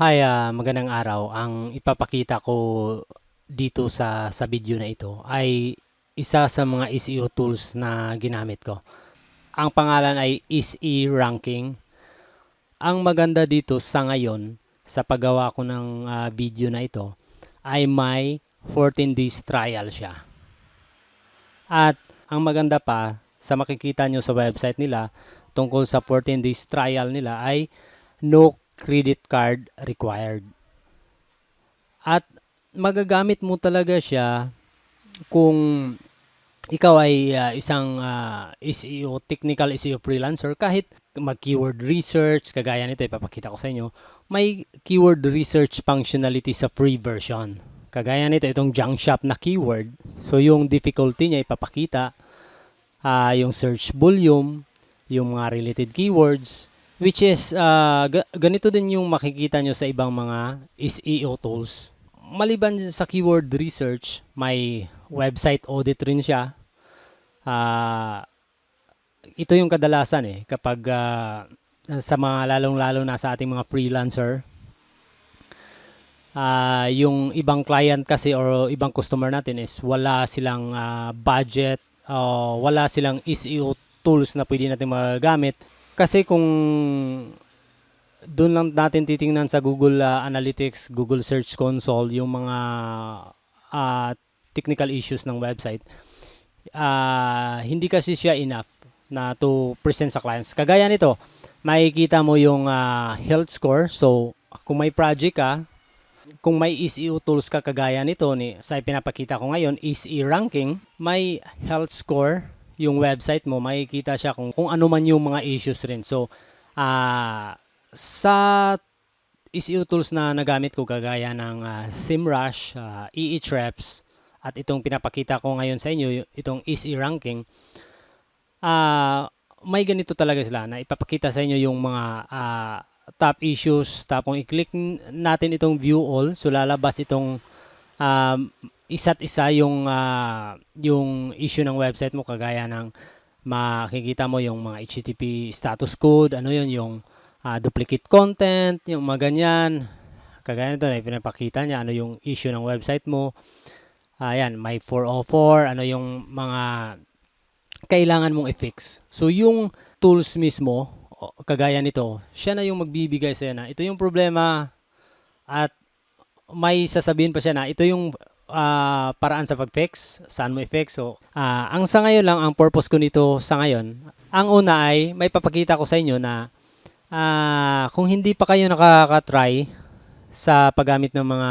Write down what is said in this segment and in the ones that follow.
Hi, ah, magandang araw. Ang ipapakita ko dito sa sa video na ito ay isa sa mga SEO tools na ginamit ko. Ang pangalan ay SE Ranking. Ang maganda dito sa ngayon sa paggawa ko ng ah, video na ito ay may 14 days trial siya. At ang maganda pa sa makikita nyo sa website nila tungkol sa 14 days trial nila ay no credit card required. At magagamit mo talaga siya kung ikaw ay ah, isang ah, SEO, technical SEO freelancer, kahit mag-keyword research, kagaya nito, ipapakita ko sa inyo, may keyword research functionality sa free version. Kagaya nito, itong junk shop na keyword. So, yung difficulty niya ipapakita, ah, yung search volume, yung mga related keywords, which is ga- ganito din yung makikita nyo sa ibang mga SEO tools. Maliban sa keyword research, may website audit rin siya. Ah, ito yung kadalasan eh kapag ah, sa mga lalong-lalo na sa ating mga freelancer. Ah, yung ibang client kasi or ibang customer natin is wala silang ah, budget, o wala silang SEO tools na pwede natin magagamit. Kasi kung doon lang natin titingnan sa Google ah, Analytics, Google Search Console, yung mga ah, technical issues ng website, ah, hindi kasi siya enough na to present sa clients. Kagaya nito, makikita mo yung ah, health score. So, kung may project ka, kung may SEO tools ka kagaya nito ni sa pinapakita ko ngayon, SE ranking, may health score yung website mo, makikita siya kung, kung ano man yung mga issues rin. So, ah sa SEO tools na nagamit ko kagaya ng ah, SEMrush, ah, EETreps, at itong pinapakita ko ngayon sa inyo, itong SE ranking, ah may ganito talaga sila na ipapakita sa inyo yung mga ah, top issues tapos i-click natin itong view all so lalabas itong um, isa't isa yung ah, yung issue ng website mo kagaya ng makikita mo yung mga HTTP status code ano yun yung ah, duplicate content yung mga ganyan kagaya nito na pinapakita niya ano yung issue ng website mo ayan may 404 ano yung mga kailangan mong i-fix. So yung tools mismo, kagaya nito, siya na yung magbibigay sa'yo na ito yung problema at may sasabihin pa siya na ito yung ah, paraan sa pag-fix, saan mo i-fix. So, ah, ang sa ngayon lang, ang purpose ko nito sa ngayon, ang una ay may papakita ko sa inyo na ah, kung hindi pa kayo nakaka-try sa paggamit ng mga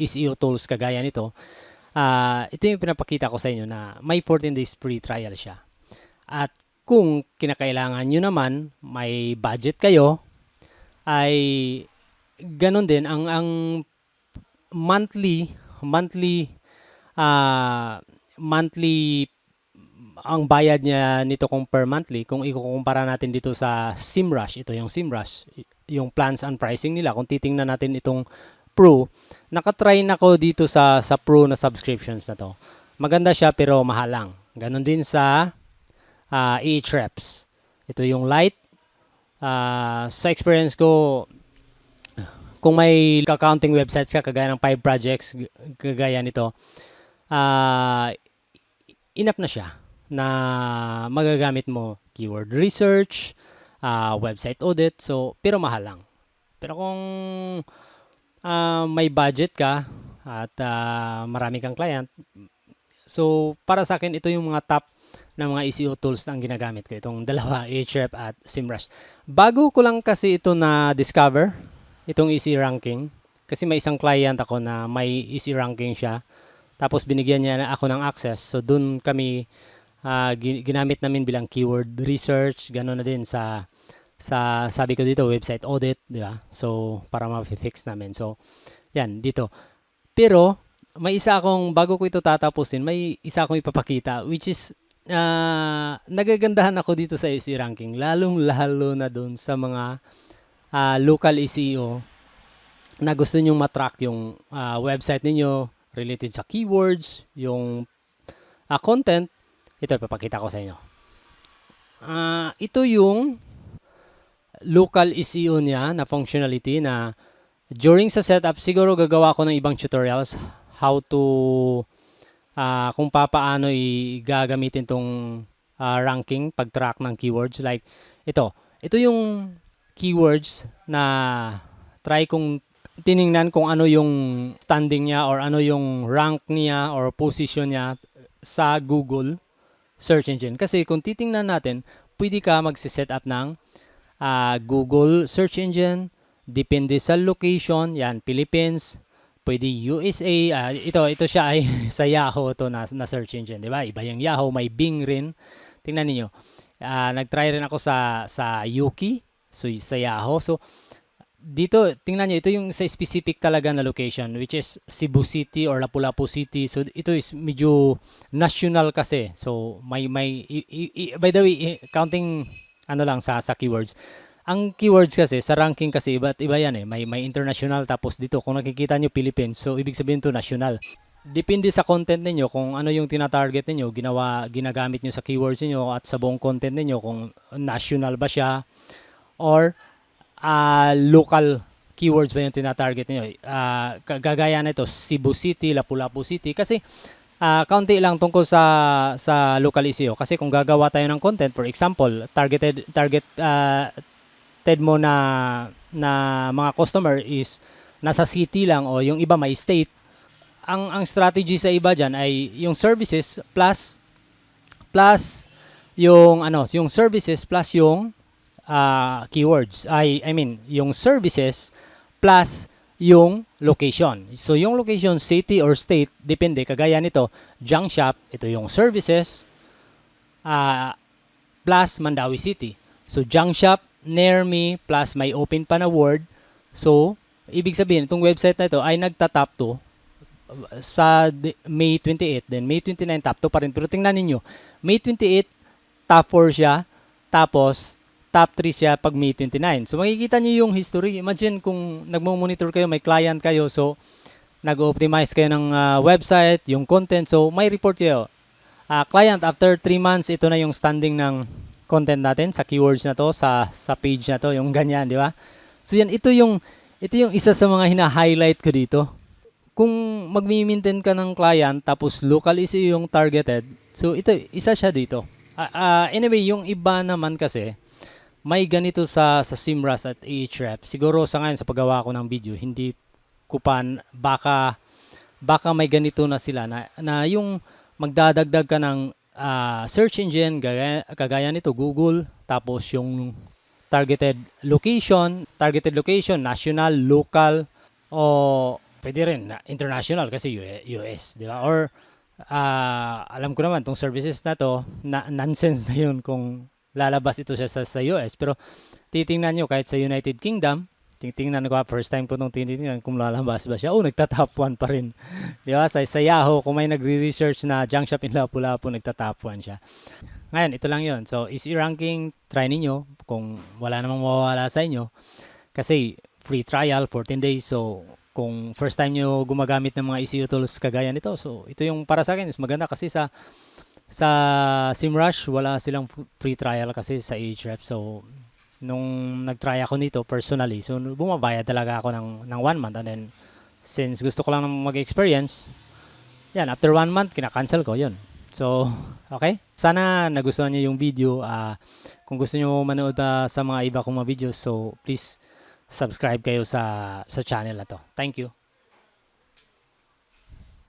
SEO tools kagaya nito, ah ito yung pinapakita ko sa inyo na may 14 days free trial siya. At kung kinakailangan nyo naman, may budget kayo, ay ganun din ang ang monthly monthly ah monthly ang bayad niya nito kung per monthly kung ikukumpara natin dito sa SEMrush ito yung SEMrush yung plans and pricing nila kung titingnan natin itong Pro nakatry na ko dito sa sa Pro na subscriptions na to. Maganda siya pero mahal lang ganon din sa uh, Ahrefs. Ito yung light. Ah, sa experience ko kung may accounting websites ka kagaya ng five projects g- kagaya nito ah enough na siya na magagamit mo keyword research ah, website audit. So pero mahal lang. Pero kung ah, may budget ka at ah, marami kang client so para sa akin ito yung mga top na mga SEO tools na ang ginagamit ko. Itong dalawa Ahrefs at SEMrush bago ko lang kasi ito na discover itong easy ranking. Kasi may isang client ako na may easy ranking siya. Tapos binigyan niya ako ng access. So dun kami gi- ginamit namin bilang keyword research. Gano'n na din sa sa sabi ko dito website audit di ba? So para ma-fix namin. So yan dito. Pero may isa akong bago ko ito tatapusin may isa akong ipapakita which is ah, nagagandahan ako dito sa easy ranking. Lalong lalo na doon sa mga ah, local SEO na gusto nyong matrack yung ah, website ninyo related sa keywords, yung ah, content, ito ipapakita ko sa inyo. Ah, ito yung local SEO niya na functionality na during sa setup, siguro gagawa ko ng ibang tutorials how to ah kung papaano i gagamitin tong ah, ranking pag-track ng keywords like ito. Ito yung keywords na try kong tiningnan kung ano yung standing niya or ano yung rank niya or position niya sa Google search engine. Kasi kung titingnan natin, pwede ka magsiset up ng ah, Google search engine, depende sa location, yan, Philippines, pwede USA, ah, ito, ito siya ay sa Yahoo to na, na search engine, di ba? Iba yung Yahoo, may Bing rin. Tingnan niyo Ah, nag-try rin ako sa sa Yuki, so sa Yahoo. So dito, tingnan niyo, ito yung sa specific talaga na location, which is Cebu City or Lapu-Lapu City. So, ito is medyo national kasi. So, may, may, i- i- by the way, counting, ano lang, sa, sa keywords. Ang keywords kasi, sa ranking kasi, iba't iba yan eh. May, may international, tapos dito, kung nakikita nyo Philippines, so, ibig sabihin to national. Depende sa content ninyo kung ano yung tina-target ninyo, ginawa, ginagamit nyo sa keywords ninyo at sa buong content ninyo kung national ba siya or ah, local keywords ba yung tinatarget niyo? Ah, kagaya nito Cebu City, Lapu-Lapu City kasi ah, kaunti lang tungkol sa sa local SEO kasi kung gagawa tayo ng content for example, targeted target ah, ted mo na na mga customer is nasa city lang o yung iba may state. Ang ang strategy sa iba diyan ay yung services plus plus yung ano, yung services plus yung ah, keywords. I I mean, yung services plus yung location. So yung location, city or state, depende. Kagaya nito, junk shop, ito yung services ah, plus Mandawi City. So junk shop near me plus may open pa na word. So ibig sabihin, itong website na ito ay nagta-top to sa May 28, then May 29 top 2 pa rin. Pero tingnan ninyo, May 28 top 4 siya, tapos top 3 siya pag May 29. So makikita niyo yung history. Imagine kung nagmo-monitor kayo, may client kayo, so nag-optimize kayo ng ah, website, yung content, so may report kayo. Ah, client, after 3 months, ito na yung standing ng content natin sa keywords na to, sa, sa page na to, yung ganyan, di ba? So yan, ito yung, ito yung isa sa mga hina-highlight ko dito kung magmi-maintain ka ng client tapos local is yung targeted, so ito isa siya dito. Ah, ah, anyway, yung iba naman kasi may ganito sa sa Simras at Ahrefs. Siguro sa ngayon sa paggawa ko ng video, hindi ko pa n- baka baka may ganito na sila na, na yung magdadagdag ka ng ah, search engine gaya, kagaya nito Google tapos yung targeted location, targeted location, national, local o pwede rin na international kasi US, di ba? Or ah, alam ko naman tong services na to, na, nonsense na yun kung lalabas ito siya sa, sa US. Pero titingnan nyo kahit sa United Kingdom, titingnan ko, ah, first time ko nung tinitingnan kung lalabas ba siya. Oh, nagta-top 1 pa rin. Di ba? Sa, sa Yahoo, kung may nagre-research na junk shop in Lapu-Lapu, nagta-top 1 siya. Ngayon, ito lang yon So, easy ranking, try ninyo kung wala namang mawawala sa inyo. Kasi, free trial, 14 days. So, kung first time nyo gumagamit ng mga SEO tools kagaya nito, so ito yung para sa akin is maganda kasi sa sa SEMrush wala silang free trial kasi sa Ahrefs. So nung nag-try ako nito personally, so bumabayad talaga ako ng ng one month and then since gusto ko lang mag-experience, yan after one month kina-cancel ko 'yun. So, okay? Sana nagustuhan niyo yung video. ah kung gusto niyo manood ah, sa mga iba kong mga videos, so please subscribe kayo sa sa channel na to. Thank you.